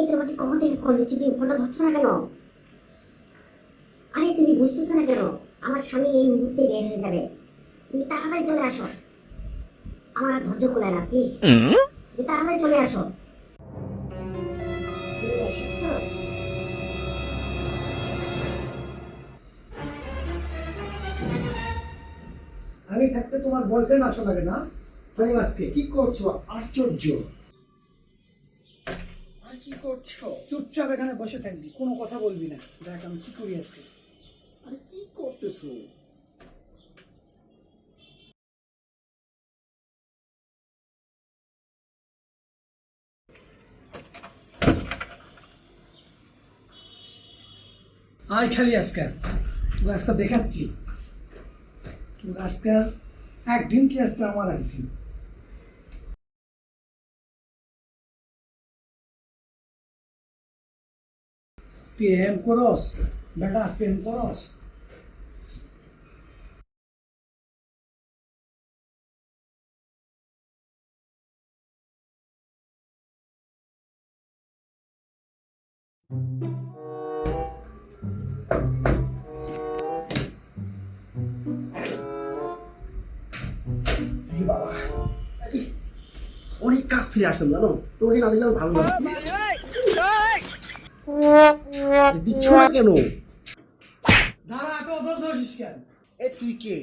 এই তোমাকে কখন থেকে ফোন দিচ্ছি তুমি ফোনটা ধরছো না কেন? আরে তুমি বুঝতেছো না কেন? আমার স্বামী এই মুহূর্তে বের হয়ে যাবে। তুমি তাড়াতাড়ি চলে আসো। আমার আর ধৈর্য না প্লিজ তুমি তাড়াতাড়ি চলে আসো। এসেছ? আমি থাকতে তোমার বয়ফ্রেন্ড আসা লাগে না? তাই আজকে কি করছ? আশ্চর্য। কি করছ? চুপচাপ এখানে বসে থাকবি কোনো কথা বলবি না। দেখ আমি কি করি আজকে। আরে কি করতেছো? আয় খালি আজকে তোকে আজকে দেখাচ্ছি। তোর আজকে একদিন কি আজকে আমার একদিন? প্রেম করস বেটা প্রেম করস অনেক কাজ ফিরে আসলাম জানো? তোমাকে না দিলেও ভালো লাগে দিচ্ছ না কেন? দাঁড়া তো দোষ দোষিস কেন? এ তুই কে?